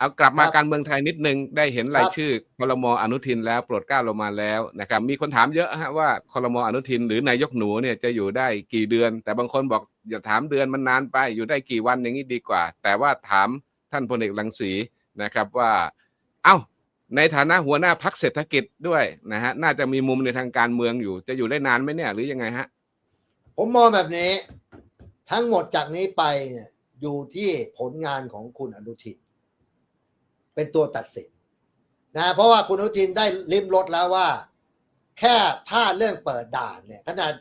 เอากลับมาครับการเมืองไทยนิดนึงได้เห็นรายครับชื่อคลมอนุทินแล้วโปรดเกล้าลงมาแล้วนะครับมีคนถามเยอะฮะว่าคลมอนุทินหรือนายกหนูเนี่ยจะอยู่ได้กี่เดือน แต่บางคนบอกอย่าถามเดือนมันนานไปอยู่ได้กี่วันอย่างนี้ดีกว่า แต่ว่าถามท่านพลเอกรังสีนะครับว่า เอ้าในฐานะหัวหน้าพักเศรษฐกิจด้วยนะฮะน่าจะมีมุมในทางการเมืองอยู่ จะอยู่ได้นานไหมเนี่ยหรือยังไงฮะผมมองแบบนี้ ทั้งหมดจากนี้ไปเนี่ยอยู่ที่ผลงานของคุณอนุทิน เป็นตัวตัดสินนะเพราะว่าคุณอนุทินได้ลิ้มรสแล้วว่า แค่พลาดเรื่องเปิดด่านเนี่ยขนาด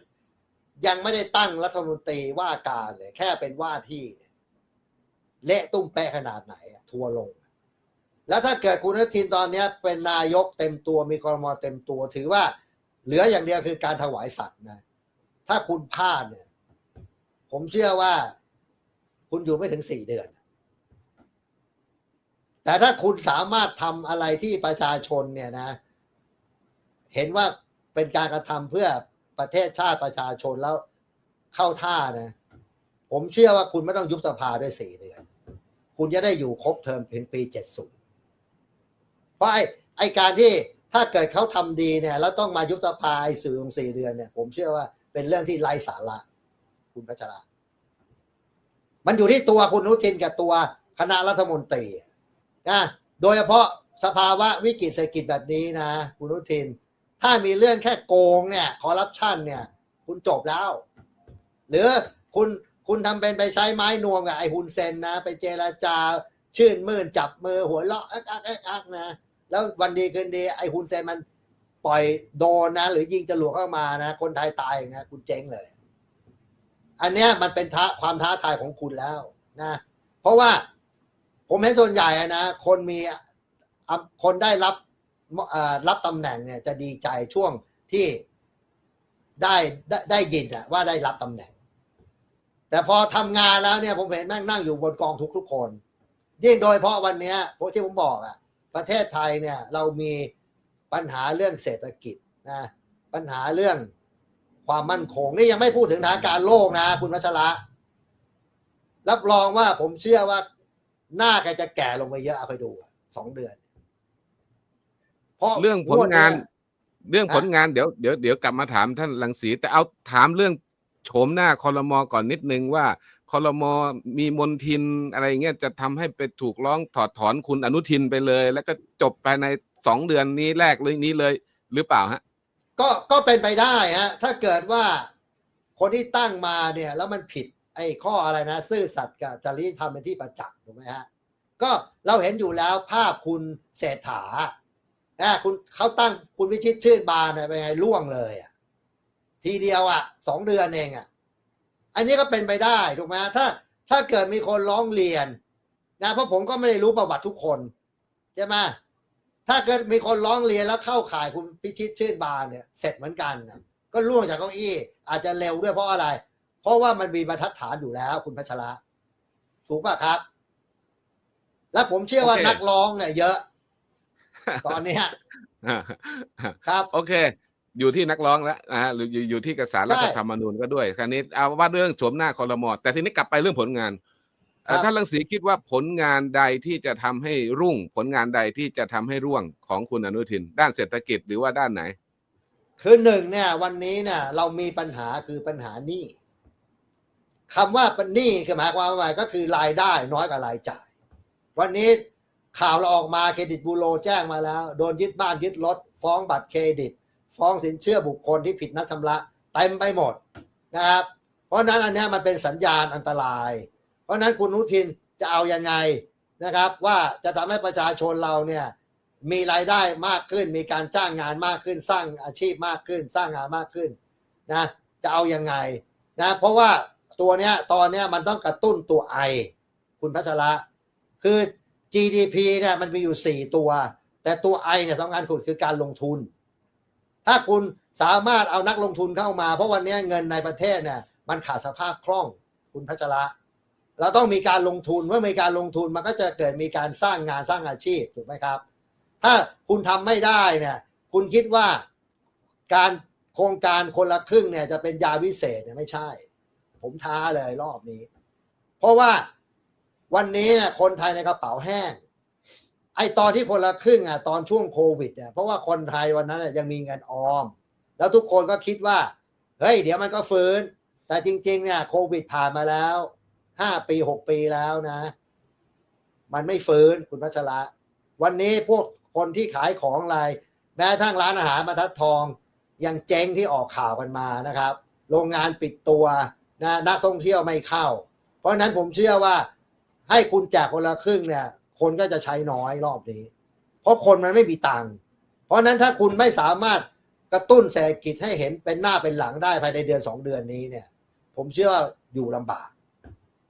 ยังไม่ได้ตั้งรัฐมนตรีว่าการเลยแค่เป็นว่าที่เละตุ้มเป๊ะขนาดไหนทัวลง แล้วถ้าเกิดคุณอนุทินตอนนี้เป็นนายกเต็มตัวมีคอรมอเต็มตัว ถือว่าเหลืออย่างเดียวคือการถวายสัตว์นะถ้าคุณพลาดเนี่ย ผมเชื่อว่า คุณอยู่ไม่ถึงสี่เดือน แต่ถ้าคุณสามารถทำอะไรที่ประชาชนเนี่ยนะ เห็นว่าเป็นการกระทำเพื่อประเทศชาติประชาชนแล้วเข้าท่านะ ผมเชื่อว่าคุณไม่ต้องยุบสภาด้วยสี่เดือน คุณจะได้อยู่ครบเทอมเป็นปีเจ็ดศูนย์เพราะไอ้ไอการที่ถ้าเกิดเขาทำดีเนี่ย แล้วต้องมายุบสภาไอ้สื่อของสี่เดือนเนี่ย ผมเชื่อว่าเป็นเรื่องที่ไร้สาระ คุณพัชรามันอยู่ที่ตัวคุณอนุทินกับตัวคณะรัฐมนตรี นะโดยเฉพาะสภาวะวิกฤตเศรษฐกิจแบบนี้นะคุณอนุทิน ถ้ามีเรื่องแค่โกงเนี่ยคอร์รัปชันเนี่ย คุณจบแล้ว หรือคุณคุณทำเป็นไปใช้ไม้นวมกับไอ้ฮุนเซนนะ ไปเจราจาชื่นมื่นจับมือหัวเราะอักอักอักอักนะ แล้ววันดีคืนดีไอ้ฮุนเซนมันปล่อยโดนนะ หรือยิงจรวดเข้ามานะ คนไทยตายนะ คุณเจ๊งเลย อันเนี้ยมันเป็นท้าความท้าทายของคุณแล้วนะ เพราะว่า ผมเห็นส่วนใหญ่อะนะ คนมีคนได้รับรับตำแหน่งเนี่ยจะดีใจช่วงที่ได้ได้ได้ยินอะว่าได้รับตำแหน่ง แต่พอทำงานแล้วเนี่ยผมเห็นนั่งนั่งอยู่บนกองทุกทุกคนยิ่งโดยเฉพาะวันนี้พวกที่ผมบอกอะประเทศไทยเนี่ยเรามีปัญหาเรื่องเศรษฐกิจนะปัญหาเรื่องความมั่นคงนี่ยังไม่พูดถึงสถานการณ์โลกนะ คุณวัชระรับรองว่าผมเชื่อว่า หน้าแกจะแก่ลงไปเยอะเอาไปดูอะสองเดือน เพราะเรื่องผลงานวดเยเรื่องผลงานเดี๋ยวเดี๋ยวเดี๋ยวกลับมาถามท่านรังสี แต่เอาถามเรื่องโฉมหน้าคอรมอก่อนนิดนึงว่าคอรมอมีมนทินอะไรเงี้ยจะทำให้ไปถูกร้องถอดถอนคุณอนุทินไปเลย แล้วก็จบภายในสองเดือนนี้แรกเลยนี้เลยหรือเปล่าฮะ ก็ก็เป็นไปได้ฮะถ้าเกิดว่าคนที่ตั้งมาเนี่ย แล้วมันผิด ไอ้ข้ออะไรนะ ซื่อสัตย์กับจริยธรรมเป็นที่ประจักษ์ถูกไหมฮะก็เราเห็นอยู่แล้วภาพคุณเศรษฐาอะคุณเขาตั้งคุณวิชิตชื่นบานเป็นไงล่วงเลยอะทีเดียวอะสองเดือนเองอะ อันนี้ก็เป็นไปได้ถูกไหมถ้า ถ้าเกิดมีคนร้องเรียนนะเพราะผมก็ไม่ได้รู้ประวัติทุกคนใช่ไหมถ้าเกิดมีคนร้องเรียนแล้วเข้าข่ายคุณพิชิตชื่นบานเนี่ย เสร็จเหมือนกันนะก็ล่วงจากเก้าอี้ อาจจะเร็วด้วยเพราะอะไร ราะว่ามันมีบรรทัดฐานอยู่แล้ว คุณพัชระถูกป่ะครับ และผมเชื่อว่าโอเค นักร้องเนี่ยเยอะ ตอนเนี้ยครับ โอเค อยู่ที่นักร้องแล้วนะฮะหรืออยู่อยู่ที่กระแสรัฐธรรมนูญก็ด้วยคราวนี้เอาว่าเรื่องสวมหน้าคอรมอแต่ทีนี้กลับไปเรื่องผลงานเอ่อครับ ท่านรังสีคิดว่าผลงานใดที่จะทำให้รุ่ง ผลงานใดที่จะทำให้ร่วงของคุณอนุทิน ด้านเศรษฐกิจหรือว่าด้านไหน คือหนึ่งเนี่ย วันนี้เนี่ยเรามีปัญหาคือปัญหาหนี้ คำว่าเป็นหนี้คือหมายความว่าไงก็คือรายได้น้อยกว่ารายจ่าย วันนี้ข่าวเราออกมาเครดิตบูโรแจ้งมาแล้ว โดนยึดบ้านยึดรถฟ้องบัตรเครดิต ฟ้องสินเชื่อบุคคลที่ผิดนัดชำระเต็มไปหมดนะครับ เพราะนั้นอันนี้มันเป็นสัญญาณอันตราย เพราะนั้นคุณนุทินจะเอายังไงนะครับ ว่าจะทำให้ประชาชนเราเนี่ยมีรายได้มากขึ้น มีการจ้างงานมากขึ้น สร้างอาชีพมากขึ้น สร้างงานมากขึ้นนะจะเอายังไงนะเพราะว่า ตัวเนี้ยตอนเนี้ยมันต้องกระตุ้นตัวไอคุณพัชระ คือ GDP เนี่ยมันมีอยู่สี่ตัว แต่ตัวไอเนี่ยสำคัญสุดคือการลงทุน ถ้าคุณสามารถเอานักลงทุนเข้ามา เพราะวันนี้เงินในประเทศเนี่ยมันขาดสภาพคล่องคุณพัชระ เราต้องมีการลงทุนเมื่อมีการลงทุนมันก็จะเกิดมีการสร้างงานสร้างอาชีพถูกไหมครับ ถ้าคุณทำไม่ได้เนี่ยคุณคิดว่าการโครงการคนละครึ่งเนี่ยจะเป็นยาวิเศษเนี่ยไม่ใช่ ผมท้าเลยรอบนี้ เพราะว่าวันนี้คนไทยในกระเป๋าแห้ง ไอตอนที่คนละครึ่งอะตอนช่วงโควิดเนี่ยเพราะว่าคนไทยวันนั้นยังมีเงินออม แล้วทุกคนก็คิดว่าเฮ้ยเดี๋ยวมันก็ฟื้น แต่จริง ๆ เนี่ยโควิดผ่านมาแล้วห้าปีหกปีแล้วนะ มันไม่ฟื้นคุณพัชระ วันนี้พวกคนที่ขายของอะไรแม้กระทั่งร้านอาหารบรรทัดทองยังเจ๊งที่ออกข่าวกันมานะครับ โรงงานปิดตัว นะนักท่องเที่ยวไม่เข้า เพราะฉะนั้นผมเชื่อว่าให้คุณแจกคนละครึ่งเนี่ย คนก็จะใช้น้อยรอบนี้ เพราะคนมันไม่มีตังค์เพราะฉะนั้นถ้าคุณไม่สามารถกระตุ้นเศรษฐกิจให้เห็นเป็นหน้าเป็นหลังได้ภายในเดือนสองเดือนนี้เนี่ย ผมเชื่อว่าอยู่ลำบาก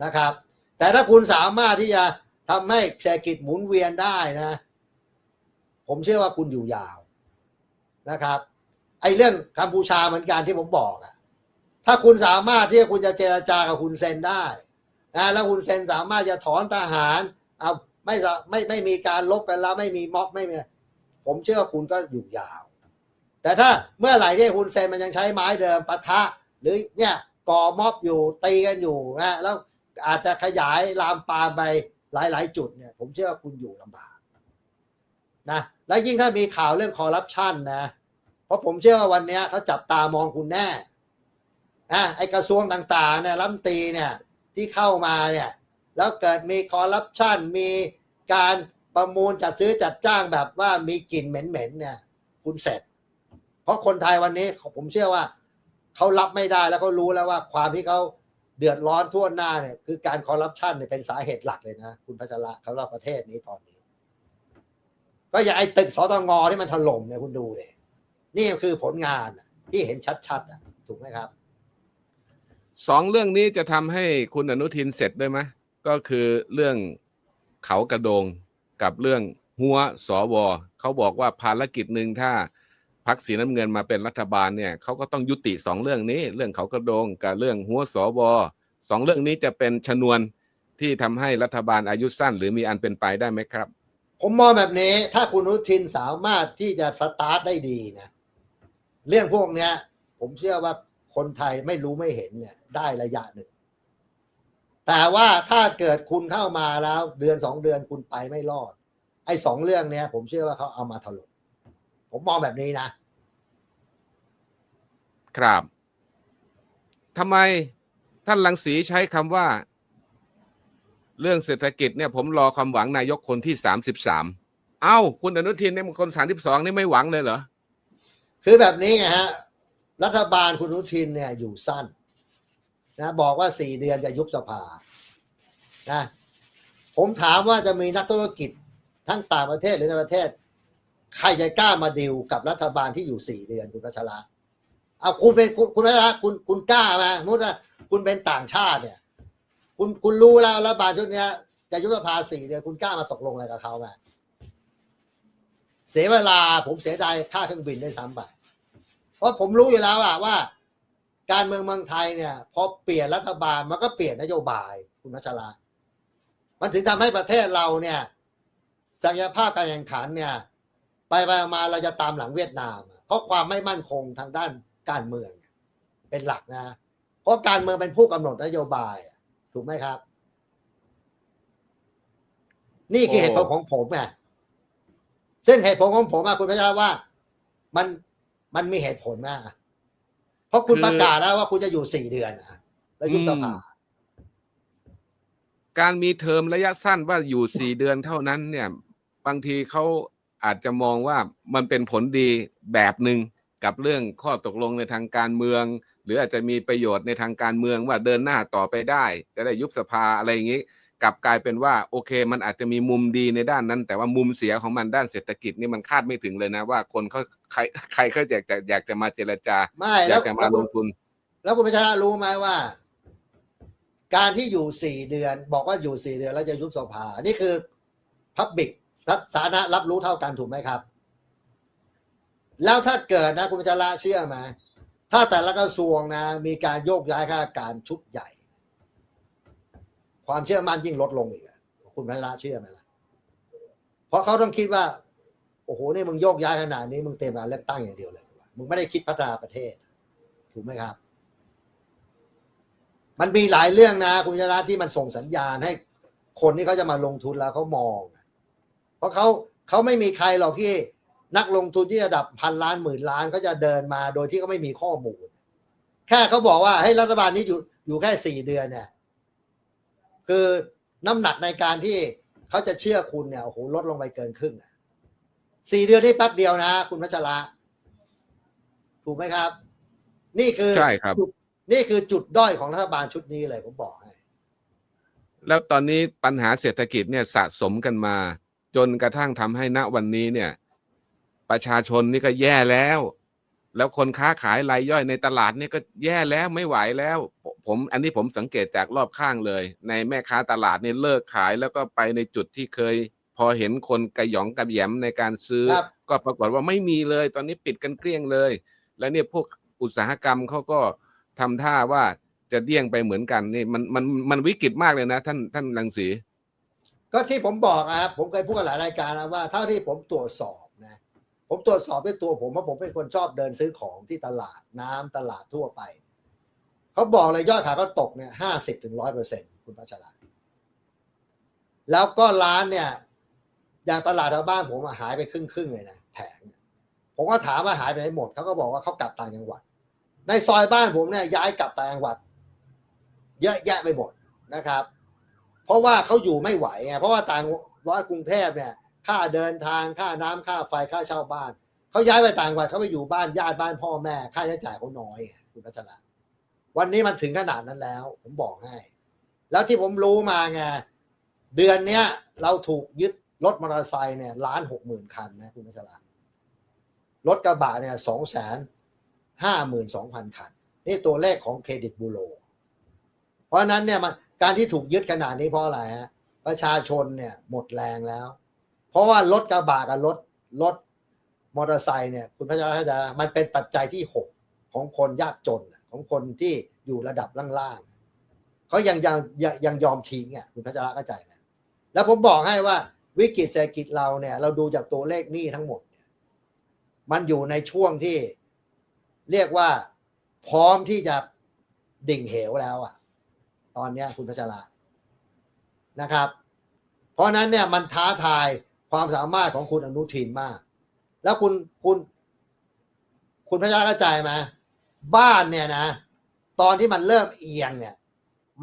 นะครับ แต่ถ้าคุณสามารถที่จะทำให้เศรษฐกิจหมุนเวียนได้นะ ผมเชื่อว่าคุณอยู่ยาวนะครับ ไอ้เรื่องกัมพูชาเหมือนกันที่ผมบอกอะ ถ้าคุณสามารถที่คุณจะเจรจากับคุณเซนได้นะแล้วคุณเซนสามารถจะถอนทหารเอาไม่ไม่ไม่มีการลบกันแล้ว ไม่มีม็อบไม่มีผมเชื่อว่าคุณก็อยู่ยาว แต่ถ้าเมื่อไหร่ที่คุณเซนมันยังใช้ไม้เดิมปะทะ หรือเนี่ยก่อม็อบอยู่ตีกันอยู่นะแล้วอาจจะขยายลามปามไปหลาย ๆ จุดเนี่ย ผมเชื่อว่าคุณอยู่ลำบากนะและยิ่งถ้ามีข่าวเรื่องคอร์รัปชันนะ เพราะผมเชื่อว่าวันนี้เขาจับตามองคุณแน่ นะไอกระทรวงต่างๆเนี่ยรัฐมนตรีเนี่ยที่เข้ามาเนี่ยแล้วเกิดมีคอร์รัปชันมีการประมูลจัดซื้อจัดจ้างแบบว่ามีกลิ่นเหม็นๆเนี่ยคุณเสร็จ เพราะคนไทยวันนี้ผมเชื่อว่าเขารับไม่ได้แล้วเขารู้แล้วว่าความที่เขาเดือดร้อนทั่วหน้าเนี่ยคือการคอร์รัปชันเนี่ยเป็นสาเหตุหลักเลยนะ คุณพัชระเขาเล่าประเทศนี้ตอนนี้ ก็อย่างไอ้ตึกสตงที่มันถล่มเนี่ยคุณดูเลยนี่คือผลงานที่เห็นชัดๆอะถูกไหมครับ สองเรื่องนี้จะทำให้คุณอนุทินเสร็จด้วยไหมก็คือเรื่องเขากระโดงกับเรื่องหัวสวเขาบอกว่าภารกิจหนึ่งถ้าพักสีน้ำเงินมาเป็นรัฐบาลเนี่ยเขาก็ต้องยุติสองเรื่องนี้ เรื่องเขากระโดงกับเรื่องหัวสวสองเรื่องนี้จะเป็นชนวนที่ทำให้รัฐบาลอายุสั้น หรือมีอันเป็นไปได้ไหมครับ ผมมองแบบนี้ถ้าคุณอนุทินสามารถที่จะสตาร์ทได้ดีนะเรื่องพวกเนี้ย ผมเชื่อว่า คนไทยไม่รู้ไม่เห็นเนี่ย ได้ระยะหนึ่ง แต่ว่าถ้าเกิดคุณเข้ามาแล้วเดือนสองเดือนคุณไปไม่รอด ไอ้สองเรื่องเนี้ย ผมเชื่อว่าเขาเอามาถล่มผมมองแบบนี้นะ ครับทำไมท่านลังสีใช้คำว่า เรื่องเศรษฐกิจเนี่ยผมรอความหวังนายกคนที่สามสิบสามเอ้า คุณอนุทินเนี่ยมันคนสามสิบสองนี่ไม่หวังเลยเหรอ คือแบบนี้ไงฮะ รัฐบาลคุณอนุทินเนี่ยอยู่สั้นนะบอกว่าสี่เดือนจะยุบสภานะผมถามว่าจะมีนักธุรกิจทั้งต่างประเทศหรือในประเทศ ใครจะกล้ามาดิวกับรัฐบาลที่อยู่สี่เดือนคุณพัชระเอาคุณเป็นคุณพัชระคุณคุณกล้าไหมสมมุติว่าคุณเป็นต่างชาติเนี่ย คุณคุณรู้แล้วรัฐบาลชุดนี้จะยุบสภาสี่เดือนคุณกล้ามาตกลงอะไรกับเขาไหมเสียเวลาผมเสียดายค่าเครื่องบินได้ซ้ำไป เพราะผมรู้อยู่แล้วอะว่า การเมืองเมืองไทยเนี่ยพอเปลี่ยนรัฐบาลมันก็เปลี่ยนนโยบายคุณมัชรา มันถึงทำให้ประเทศเราเนี่ยศักยภาพการแข่งขันเนี่ย ไปไปมาเราจะตามหลังเวียดนาม เพราะความไม่มั่นคงทางด้านการเมืองเป็นหลักนะ เพราะการเมืองเป็นผู้กำหนดนโยบายถูกไหมครับ นี่คือเหตุผลของผมไงซึ่งเหตุผลของผมอะคุณพระเจ้าว่า มัน มันมีเหตุผลมากอะเพราะคุณประกาศแล้วว่าคุณจะอยู่สี่เดือนอะแล้วยุบสภาการมีเทอมระยะสั้นว่าอยู่สี่เดือนเท่านั้นเนี่ย บางทีเขาอาจจะมองว่ามันเป็นผลดีแบบหนึ่งกับเรื่องข้อตกลงในทางการเมือง หรืออาจจะมีประโยชน์ในทางการเมืองว่าเดินหน้าต่อไปได้ จะได้ยุบสภาอะไรอย่างนี้ กลับกลายเป็นว่าโอเค มันอาจจะมีมุมดีในด้านนั้น แต่ว่ามุมเสียของมันด้านเศรษฐกิจนี่มันคาดไม่ถึงเลยนะ ว่าคนเขาใครใครเขาอยากจะอยากจะมาเจรจาไม่อแล้ยาวกจะมาแล้วลคุณงทุน แล้วคุณพัชระรู้ไหมว่า การที่อยู่สี่เดือน บอกว่าอยู่สี่เดือนแล้วจะยุบสภา นี่คือพับบิกสาธารณะรับรู้เท่ากันถูกไหมครับ แล้วถ้าเกิดนะ คุณพัชระเชื่อไหมถ้าแต่ละกระทรวงนะ มีการโยกย้ายข้าราชการชุดใหญ่ ความเชื่อมั่นยิ่งลดลงอีกคุณพัชระเชื่อไหมล่ะ เพราะเขาต้องคิดว่า โอ้โหนี่มึงโยกย้ายขนาดนี้มึงเตรียมการเลือกตั้งอย่างเดียวเลยมึงไม่ได้คิดพัฒนาประเทศ ถูกไหมครับ มันมีหลายเรื่องนะ คุณชนะที่มันส่งสัญญาณให้คนที่เขาจะมาลงทุนแล้วเขามอง เพราะเขาเขาไม่มีใครหรอกที่นักลงทุนที่ระดับพันล้านหมื่นล้านเขาจะเดินมาโดยที่เขาไม่มีข้อมูล แค่เขาบอกว่าให้รัฐบาลนี้อยู่อยู่แค่สี่เดือนเนี่ย คือน้ำหนักในการที่เขาจะเชื่อคุณเนี่ยโอ้โหลดลงไปเกินครึ่งอะสี่เดือนนี่แป๊บเดียวนะ คุณพัชระถูกไหมครับ นี่คือใช่ครับจุดนี่คือจุดด้อยของรัฐบาลชุดนี้เลยผมบอกให้แล้วตอนนี้ปัญหาเศรษฐกิจเนี่ยสะสมกันมา จนกระทั่งทำให้ณวันนี้เนี่ย ประชาชนนี่ก็แย่แล้ว แล้วคนค้าขายรายย่อยในตลาดเนี่ยก็แย่แล้วไม่ไหวแล้ว ผมอันนี้ผมสังเกตจากรอบข้างเลย ในแม่ค้าตลาดเนี่ยเลิกขายแล้วก็ไปในจุดที่เคย พอเห็นคนกระหยองกระแหยมในการซื้อ ครับ ก็ปรากฏว่าไม่มีเลย ตอนนี้ปิดกันเกลี้ยงเลย แล้วเนี่ยพวกอุตสาหกรรมเขาก็ทำท่าว่าจะเดี้ยงไปเหมือนกันนี่มันมันมันวิกฤตมากเลยนะ ท่านท่านรังสี ก็ที่ผมบอกนะครับผมเคยพูดกับหลายรายการนะว่าเท่าที่ผมตรวจสอบนะ ผมตรวจสอบด้วยตัวผมเพราผมเป็นคนชอบเดินซื้อของที่ตลาดน้ำตลาดทั่วไป เขาบอกเลยยอดขายเขาตกเนี่ยห้าสิบถึงร้อยเปอร์เซ็นคุณพัชราแล้วก็ร้านเนี่ย อย่างตลาดแถวบ้านผมหายไปครึ่งครึ่งๆเลยนะแผงผมก็ถามว่าหายไปไหนหมดเขาก็บอกว่าเขากลับต่างจังหวัด ในซอยบ้านผมเนี่ยย้ายกลับต่างจังหวัด เยอะแยะไปหมดนะครับ เพราะว่าเขาอยู่ไม่ไหวไงเพราะว่าต่างว่ากรุงเทพเนี่ย ค่าเดินทางค่าน้ำค่าไฟค่าเช่าบ้านเขาย้ายไปต่างจังหวัดเขาไปอยู่บ้านญาติบ้านพ่อแม่ ค่าใช้จ่ายเขาน้อยคุณพัชระวันนี้มันถึงขนาดนั้นแล้ว ผมบอกให้ แล้วที่ผมรู้มาไงเดือนเนี้ย เราถูกยึดรถมอเตอร์ไซค์เนี่ยล้านหกหมื่นคันนะคุณพัชระรถกระบะเนี่ยสองแสนห้าหมื่นสองพันคัน นี่ตัวเลขของเครดิตบูโรเพราะนั้นเนี่ยมันการที่ถูกยึดขนาดนี้เพราะอะไรฮะประชาชนเนี่ยหมดแรงแล้ว เพราะว่ารถกระบะกับรถรถมอเตอร์ไซค์เนี่ย คุณพระเจ้าจะมันเป็นปัจจัยที่หกของคนยากจนของคนที่อยู่ระดับล่างๆเขายังยังยังยังยอมทิ้งอะคุณพระเจ้าเข้าใจไหมแล้วผมบอกให้ว่าวิกฤตเศรษฐกิจเราเนี่ย เราดูจากตัวเลขหนี้ทั้งหมดเนี่ยมันอยู่ในช่วงที่เรียกว่าพร้อมที่จะดิ่งเหวแล้วอะ ตอนเนี้ยคุณพัชระนะครับ เพราะนั้นเนี่ยมันท้าทาย ความสามารถของคุณอนุทินมาก แล้วคุณคุณ คุณพระยาเข้าใจไหมบ้านเนี่ยนะ ตอนที่มันเริ่มเอียงเนี่ย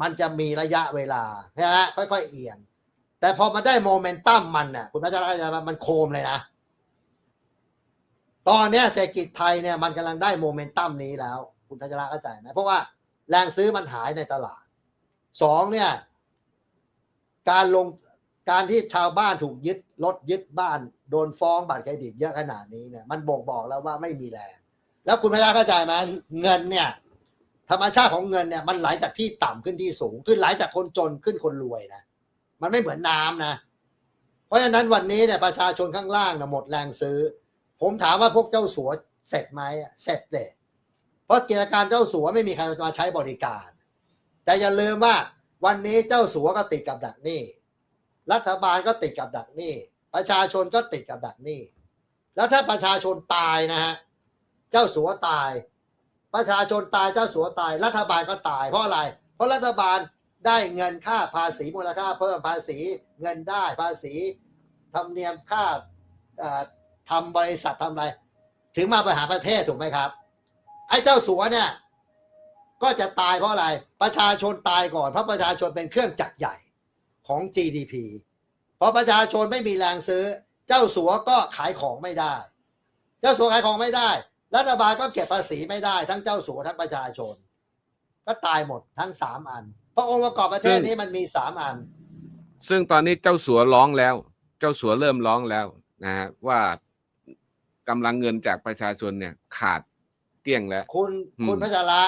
มันจะมีระยะเวลาใช่ไหมค่อยๆเอียง แต่พอมันได้โมเมนตัมมันน่ะ คุณพระยาเข้าใจไหมมันโคมเลยนะตอนเนี้ยเศรษฐกิจไทยเนี่ยมันกำลังได้โมเมนตัมนี้แล้ว คุณพัชระเข้าใจไหมเพราะว่าแรงซื้อมันหายในตลาดสองเนี่ย การลง การที่ชาวบ้านถูกยึดรถยึดบ้านโดนฟ้องบัตรเครดิตเยอะขนาดนี้เนี่ยมันบ่งบอกแล้วว่าไม่มีแรง แล้วคุณพระยาเข้าใจไหมเงินเนี่ยธรรมชาติของเงินเนี่ยมันไหลจากที่ต่ำขึ้นที่สูง ขึ้นไหลจากคนจนขึ้นคนรวยนะมันไม่เหมือนน้ำนะ เพราะฉะนั้นวันนี้เนี่ยประชาชนข้างล่างนะหมดแรงซื้อ ผมถามว่าพวกเจ้าสัวเสร็จไหมเสร็จเด็เพราะกิจการเจ้าสัวไม่มีใครมาใช้บริการ แต่อย่าลืมว่าวันนี้เจ้าสัวก็ติดกับดักหนี้ รัฐบาลก็ติดกับดักหนี้ ประชาชนก็ติดกับดักหนี้ แล้วถ้าประชาชนตายนะฮะเจ้าสัวตาย ประชาชนตายเจ้าสัวตาย รัฐบาลก็ตายเพราะอะไร เพราะรัฐบาลได้เงินค่าภาษีมูลค่าเพิ่มภาษีเงินได้ภาษีธรรมเนียมค่าเอ่อทำบริษัททำอะไร ถึงมาบริหารประเทศถูกไหมครับ ไอ้เจ้าสัวเนี่ย ก็จะตายเพราะอะไร ประชาชนตายก่อนเพราะประชาชนเป็นเครื่องจักรใหญ่ ของ GDP พอประชาชนไม่มีแรงซื้อ เจ้าสัวก็ขายของไม่ได้ เจ้าสัวขายของไม่ได้ รัฐบาลก็เก็บภาษีไม่ได้ ทั้งเจ้าสัวทั้งประชาชน ก็ตายหมดทั้งสามอัน เพราะองค์ประกอบประเทศนี้มันมีสามอัน ซึ่งตอนนี้เจ้าสัวร้องแล้ว เจ้าสัวเริ่มร้องแล้วนะฮะว่ากำลังเงินจากประชาชนเนี่ยขาดเกลี้ยงแล้ว คุณอืมคุณพัชระ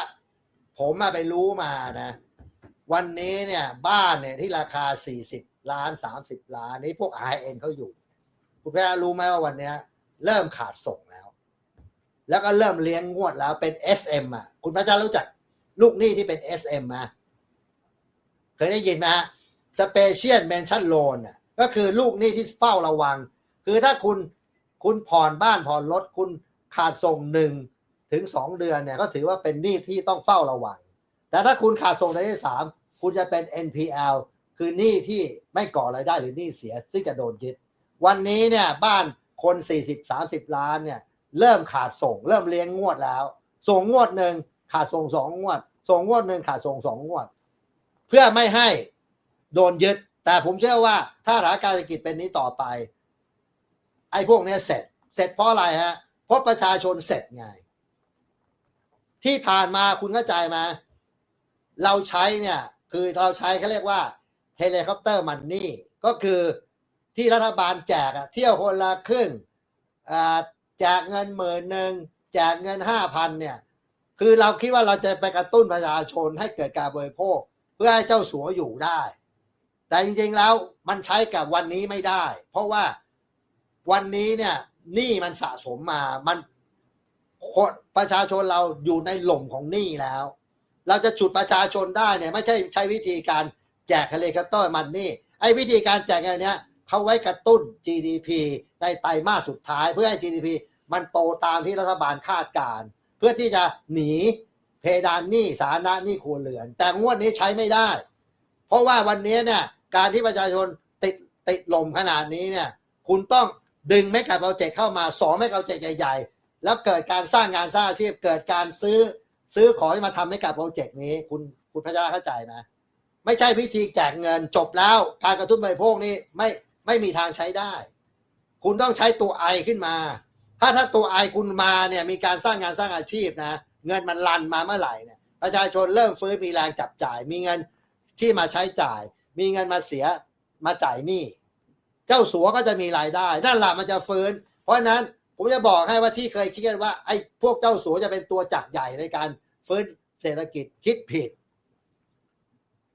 ผมมาไปรู้มานะ วันนี้เนี่ยบ้านเนี่ยที่ราคา 40 ล้าน 30 ล้านนี่พวก i อเอ็นเขาอยู่ คุณพัชระรู้ไหมว่าวันนี้เริ่มขาดส่งแล้ว แล้วก็เริ่มเลี้ยงงวดแล้วเป็น SM อะ คุณพัชระรู้จักลูกหนี้ที่เป็น SM ไหมเคยได้ยินไหมฮะ Special Mention Loan อะก็คือลูกหนี้ที่เฝ้าระวัง คือถ้าคุณคุณผ่อนบ้านผ่อนรถคุณขาดส่งหนึ่งถึงสองเดือนเนี่ยก็ถือว่าเป็นหนี้ที่ต้องเฝ้าระวัง แต่ถ้าคุณขาดส่งในที่สาม คุณจะเป็น NPL คือหนี้ที่ไม่ก่อรายได้หรือหนี้เสียซึ่งจะโดนยึด วันนี้เนี่ยบ้านคนสี่สิบสามสิบล้านเนี่ยเริ่มขาดส่ง เริ่มเลี้ยงงวดแล้ว ส่งงวดหนึ่งขาดส่งสองงวด ส่งงวดหนึ่งขาดส่งสองงวด เพื่อไม่ให้โดนยึด แต่ผมเชื่อว่าถ้าสถานการณ์เศรษฐกิจเป็นนี้ต่อไป ไอ้พวกเนี้ยเสร็จ เสร็จเพราะอะไรฮะ เพราะประชาชนเสร็จไง ที่ผ่านมาคุณเข้าใจไหมเราใช้เนี่ย คือเราใช้เขาเรียกว่าเฮลิคอปเตอร์มันนี่ก็คือที่รัฐบาลแจกอะเที่ยวคนละครึ่งแจกเงินหมื่นหนึ่งแจกเงินห้าพันเนี่ย คือเราคิดว่าเราจะไปกระตุ้นประชาชนให้เกิดการบริโภค เพื่อให้เจ้าสัวอยู่ได้ แต่จริงๆแล้วมันใช้กับวันนี้ไม่ได้ เพราะว่าวันนี้เนี่ยหนี้มันสะสมมามันคนประชาชนเราอยู่ในหล่มของหนี้แล้ว เราจะฉุดประชาชนได้เนี่ยไม่ใช่ใช้วิธีการแจกเฮลิคอปเตอร์มันนี่ไอ้วิธีการแจกอย่างเนี้ยเขาไว้กระตุ้น GDP ในไตรมาสสุดท้าย เพื่อให้ GDP มันโตตามที่รัฐบาลคาดการ์เพื่อที่จะหนีเพดานหนี้สาธารณะหนี้ครัวเรือน แต่งวดนี้ใช้ไม่ได้ เพราะว่าวันนี้เนี่ยการที่ประชาชนติดติดลมขนาดนี้เนี่ยคุณต้องดึงไม่กับโปรเจกต์เข้ามาสองไม่กับโปรเจกต์ใหญ่ ๆ แล้วเกิดการสร้างงานสร้างอาชีพเกิดการซื้อ ซื้อของที่มาทำให้กับโปรเจกต์นี้ คุณคุณพระเจ้าเข้าใจไหมไม่ใช่วิธีแจกเงินจบแล้ว การกระตุ้นบริโภคนี่ไม่ไม่มีทางใช้ได้ คุณต้องใช้ตัวไอขึ้นมา ถ้าถ้าตัวไอคุณมาเนี่ยมีการสร้างงานสร้างอาชีพนะ เงินมันลันมาเมื่อไหร่เนี่ยประชาชนเริ่มฟื้นมีแรงจับจ่าย มีเงินที่มาใช้จ่าย มีเงินมาเสียมาจ่ายหนี้เจ้าสัวก็จะมีรายได้นั่นแหละมันจะฟื้น เพราะนั้น ผมจะบอกให้ว่าที่เคยคิดกันว่าไอ้พวกเจ้าสัวจะเป็นตัวจักรใหญ่ในการฟื้นเศรษฐกิจคิดผิด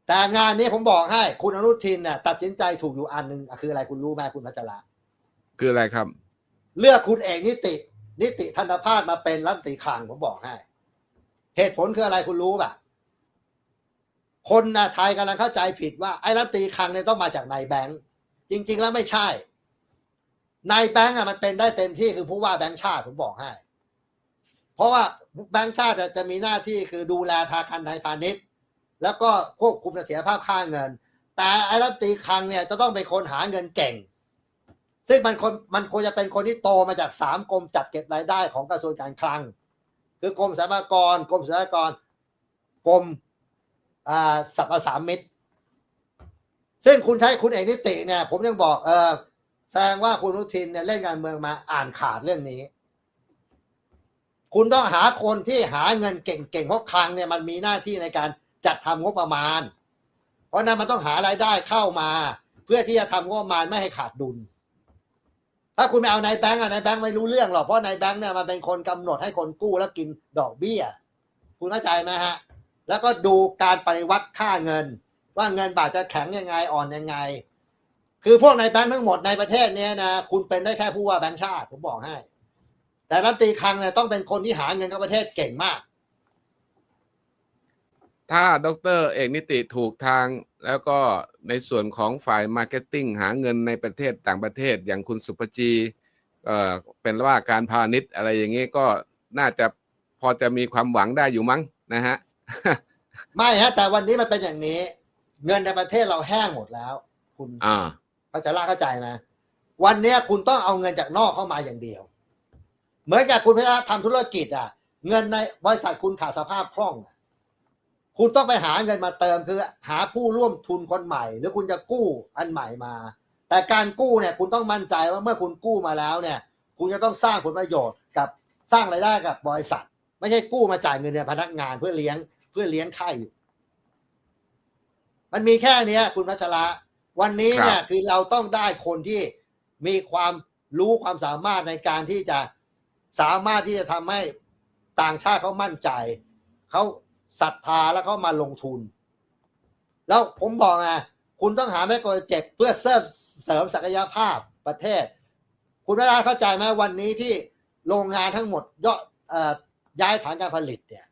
แต่งานนี้ผมบอกให้คุณอนุทินเนี่ยตัดสินใจถูกอยู่อันหนึ่งคืออะไรคุณรู้ไหมคุณพัชระคืออะไรครับ เลือกคุณเอกนิติ นิติธนภาสมาเป็นรัฐมนตรีคลังผมบอกให้ เหตุผลคืออะไรคุณรู้ป่ะคนนะไทยกำลังเข้าใจผิดว่าไอ้รัฐมนตรีคลังเนี่ยต้องมาจากนายแบงค์จริง ๆ แล้วไม่ใช่ นายแบงค์อะมันเป็นได้เต็มที่คือผู้ว่าแบงค์ชาติผมบอกให้ เพราะว่าแบงค์ชาติอะจะมีหน้าที่คือดูแลธนาคารไทยพาณิชย์ แล้วก็ควบคุมเสถียรภาพค่าเงิน แต่ไอ้รัฐตีคลังเนี่ยจะต้องเป็นคนหาเงินเก่ง ซึ่งมันคนมันควรจะเป็นคนที่โตมาจากสามกรมจัดเก็บรายได้ของกระทรวงการคลัง คือกรมสรรพากรกรมศุลกากรกรมอ่าสรรพสามิตซึ่งคุณใช้คุณเอกนิติเนี่ย ผมยังบอกเออ แสดงว่าคุณอนุทินเนี่ยเล่นการเมืองมาอ่านขาดเรื่องนี้ คุณต้องหาคนที่หาเงินเก่งๆเพราะคลังเนี่ยมันมีหน้าที่ในการจัดทำงบประมาณ เพราะนั้นมันต้องหารายได้เข้ามา เพื่อที่จะทำงบประมาณไม่ให้ขาดดุล ถ้าคุณไม่เอานายแบงก์อะนายแบงก์ไม่รู้เรื่องหรอกเพราะนายแบงก์เนี่ยมันเป็นคนกำหนดให้คนกู้แล้วกินดอกเบี้ย คุณเข้าใจไหมฮะ แล้วก็ดูการปฏิวัติค่าเงิน ว่าเงินบาทจะแข็งยังไงอ่อนยังไง คือพวกนายแบงก์ทั้งหมดในประเทศเนี้ยนะคุณเป็นได้แค่ผู้ว่าแบงก์ชาติผมบอกให้ แต่รัฐมนตรีคลังเนี่ยต้องเป็นคนที่หาเงินเข้าประเทศเก่งมาก ถ้าดรเอกนิติถูกทางแล้วก็ในส่วนของฝ่ายมาร์เก็ตติ้งหาเงินในประเทศต่างประเทศอย่างคุณสุปจีเอ่อเป็นว่าการพาณิชย์อะไรอย่างนี้ก็น่าจะพอจะมีความหวังได้อยู่มั้งนะฮะ ไม่ฮะ แต่วันนี้มันเป็นอย่างนี้ เงินในประเทศเราแห้งหมดแล้ว คุณอ่า พัชระเข้าใจไหมวันนี้คุณต้องเอาเงินจากนอกเข้ามาอย่างเดียว เหมือนกับคุณพัชระทำธุรกิจอะ เงินในบริษัทคุณขาดสภาพคล่องคุณต้องไปหาเงินมาเติมคือ หาผู้ร่วมทุนคนใหม่ หรือคุณจะกู้อันใหม่มา แต่การกู้เนี่ยคุณต้องมั่นใจว่าเมื่อคุณกู้มาแล้วเนี่ย คุณจะต้องสร้างผลประโยชน์กับสร้างรายได้กับบริษัท ไม่ใช่กู้มาจ่ายเงินเดือนพนักงานเพื่อเลี้ยงเพื่อเลี้ยงค่ายอยู่มันมีแค่เนี้ย คุณพัชระ วันนี้เนี่ยคือเราต้องได้คนที่มีความรู้ความสามารถในการที่จะสามารถที่จะทำให้ต่างชาติเขามั่นใจเขาศรัทธาแล้วเขามาลงทุน แล้วผมบอกไงคุณต้องหาแม่โปรเจกต์เพื่อเสริมเสริมศักยภาพประเทศ คุณไม่ได้เข้าใจไหมวันนี้ที่โรงงานทั้งหมดย่อเอ่อย้ายฐานการผลิตเนี่ย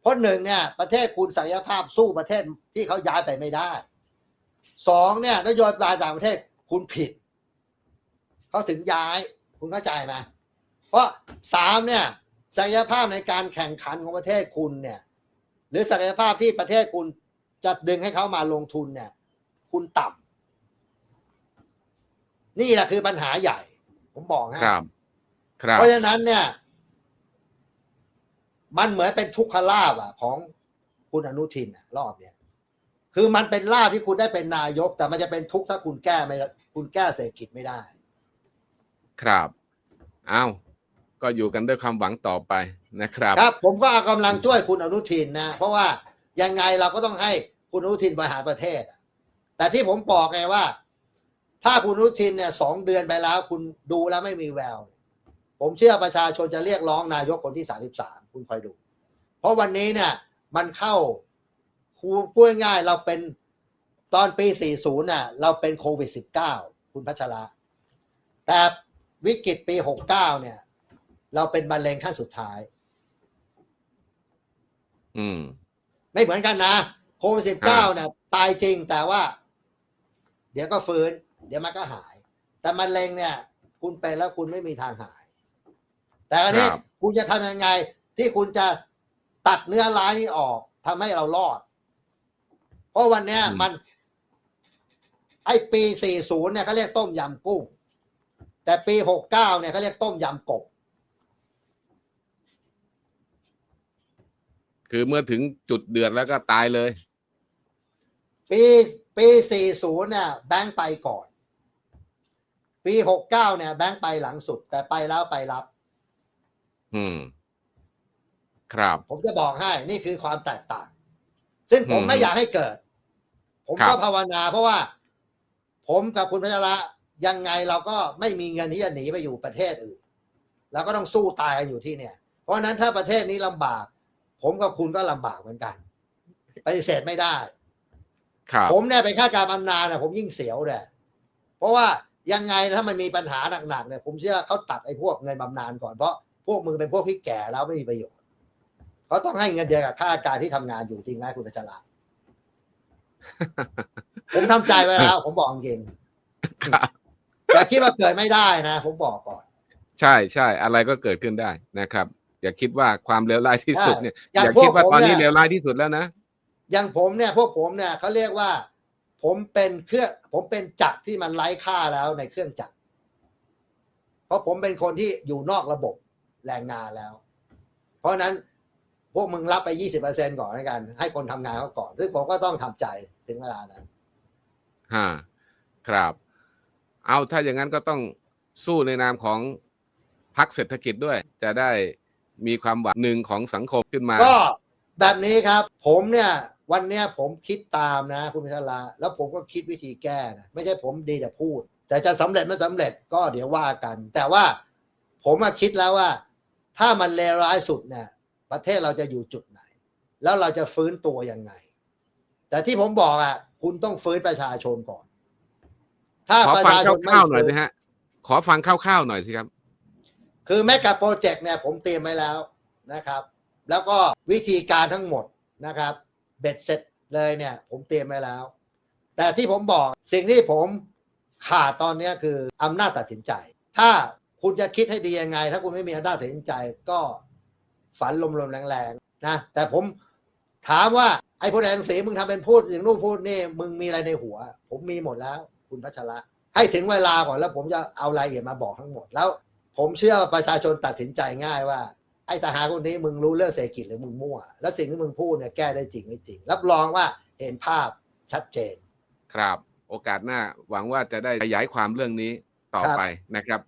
เพราะหนึ่งเนี่ยประเทศคุณศักยภาพสู้ประเทศที่เขาย้ายไปไม่ได้ สองเนี่ยนโยบายต่างประเทศคุณผิดเขาถึงย้าย คุณเข้าใจไหมเพราะสามเนี่ยศักยภาพในการแข่งขันของประเทศคุณเนี่ย หรือศักยภาพที่ประเทศคุณจะดึงให้เขามาลงทุนเนี่ย คุณต่นี่แหละคือปัญหาใหญ่ ผมบอกให้ครับครับเพราะฉะนั้นเนี่ย มันเหมือนเป็นทุกขลาบอะ ของคุณอนุทินอะรอบเนี้ย คือมันเป็นลาบที่คุณได้เป็นนายก แต่มันจะเป็นทุกข์ถ้าคุณแก้ไม่คุณแก้เศรษฐกิจไม่ได้ ครับอ้าวก็อยู่กันด้วยความหวังต่อไปนะครับ ครับ ผมก็เอากำลังช่วยคุณอนุทินนะ เพราะว่ายังไงเราก็ต้องให้คุณอนุทินบริหารประเทศอะแต่ที่ผมบอกไงว่า ถ้าคุณอนุทินเนี่ยสองเดือนไปแล้วคุณดูแล้วไม่มีแวว ผมเชื่อประชาชนจะเรียกร้องนายกคนที่สามสิบสามคุณคอยดู เพราะวันนี้เนี่ยมันเข้า คูพูดง่ายๆเราเป็นตอนปี 40น่ะ เราเป็นโควิด 19 คุณพัชระ แต่วิกฤตปี 69 เนี่ย เราเป็นมะเร็งขั้นสุดท้าย อืม ไม่เหมือนกันนะ โควิดอ่า19เนี่ยตายจริงแต่ว่า เดี๋ยวก็ฟื้น เดี๋ยวมันก็หาย แต่มะเร็งเนี่ย คุณเป็นแล้วคุณไม่มีทางหาย แต่อันนี้คุณจะทำยังไง ที่คุณจะตัดเนื้อร้ายนี้ออกทำให้เรารอด เพราะวันเนี้ยมัน ไอ้ปี 40 เนี่ยเขาเรียกต้มยำกุ้ง แต่ปี 69 เนี่ยเขาเรียกต้มยำกบ คือเมื่อถึงจุดเดือดแล้วก็ตายเลย ปีปี 40 เนี่ย แบงค์ไปก่อน ปี 69 เนี่ย แบงค์ไปหลังสุด แต่ไปแล้วไปรับ อืม ครับ ผมจะบอกให้ นี่คือความแตกต่าง ซึ่งผมอืมไม่อยากให้เกิด ผมครับก็ภาวนาเพราะว่า ผมกับคุณพัชระยังไงเราก็ไม่มีเงินที่จะหนีไปอยู่ประเทศอื่นเราก็ต้องสู้ตายกันอยู่ที่เนี่ย เพราะฉะนั้นถ้าประเทศนี้ลำบาก ผมกับคุณก็ลำบากเหมือนกันปฏิเสธไม่ได้ครับผมเนี่ยเป็นข้าการบำนาญนะผมยิ่งเสียวเลยเพราะว่ายังไงถ้ามันมีปัญหาหนักๆเนี่ยผมเชื่อเขาตัดไอ้พวกเงินบำนาญก่อนเพราะพวกมึงเป็นพวกที่แก่แล้วไม่มีประโยชน์เขาต้องให้เงินเดือนกับข้าราชการที่ทำงานอยู่จริงไหมคุณพัชระ ผมทำใจไว้แล้ว ผมบอกจริงครับแต่คิดว่าเกิดไม่ได้นะ ผมบอกก่อน ใช่ใช่อะไรก็เกิดขึ้นได้นะครับ อย่าคิดว่าความเลวร้ายที่สุดเนี่ยอย่างอย่าพวคิดกว่าผมตอนนี้เนี่ยเลวร้ายที่สุดแล้วนะอย่างผมเนี่ย พวกผมเนี่ยเขาเรียกว่า ผมเป็นเครื่องผมเป็นจักรที่มันไร้ค่าแล้วในเครื่องจักรเพราะผมเป็นคนที่อยู่นอกระบบแรงงานแล้ว เพราะฉะนั้น พวกมึงรับไปยี่สิบเปอร์เซ็นก่อนแล้วกัน ให้คนทำงานเขาก่อน ซึ่งผมก็ต้องทำใจถึงเวลานั้นฮะครับ เอาถ้าอย่างนั้นก็ต้องสู้ในนามของพรรคเศรษฐกิจด้วย จะได้มีความหวังหนึ่งของสังคมขึ้นมา ก็แบบนี้ครับ ผมเนี่ย วันเนี้ยผมคิดตามนะ คุณพิชลาแล้วผมก็คิดวิธีแก้นะไม่ใช่ผมดีแต่พูด แต่จะสำเร็จไม่สำเร็จก็เดี๋ยวว่ากัน แต่ว่าผมมาคิดแล้วว่า ถ้ามันเลวร้ายสุดเนี่ย ประเทศเราจะอยู่จุดไหน แล้วเราจะฟื้นตัวยังไง แต่ที่ผมบอกอะ คุณต้องฟื้นประชาชนก่อน ถ้าขอประฟังชาชนคไม่ร่าวๆหน่อยฟื้นนะฮะ ขอฟังคร่าวๆหน่อยสิครับ คือแมกกาโปรเจกต์เนี่ยผมเตรียมไว้แล้วนะครับ แล้วก็วิธีการทั้งหมดนะครับ เบ็ดเสร็จเลยเนี่ย ผมเตรียมไว้แล้ว แต่ที่ผมบอกสิ่งที่ผมขาดตอนเนี้ยคืออำนาจตัดสินใจ ถ้าคุณจะคิดให้ดียังไง ถ้าคุณไม่มีอำนาจตัดสินใจก็ ฝันลมๆแรงๆนะแต่ผมถามว่าไอ้พลเอกรังสีมึงทำเป็นพูดอย่างนู้นพูดนี่มึงมีอะไรในหัว ผมมีหมดแล้ว คุณพัชระ ให้ถึงเวลาก่อนแล้วผมจะเอารายละเอียดมาบอกทั้งหมดแล้ว ผมเชื่อว่าประชาชนตัดสินใจง่ายว่าไอ้ทหารคนนี้มึงรู้เรื่องเศรษฐกิจหรือมึงมั่ว แล้วสิ่งที่มึงพูดเนี่ยแก้ได้จริงไม่จริง รับรองว่าเห็นภาพชัดเจน ครับ โอกาสหน้าหวังว่าจะได้ขยายความเรื่องนี้ต่อครับไปนะครับ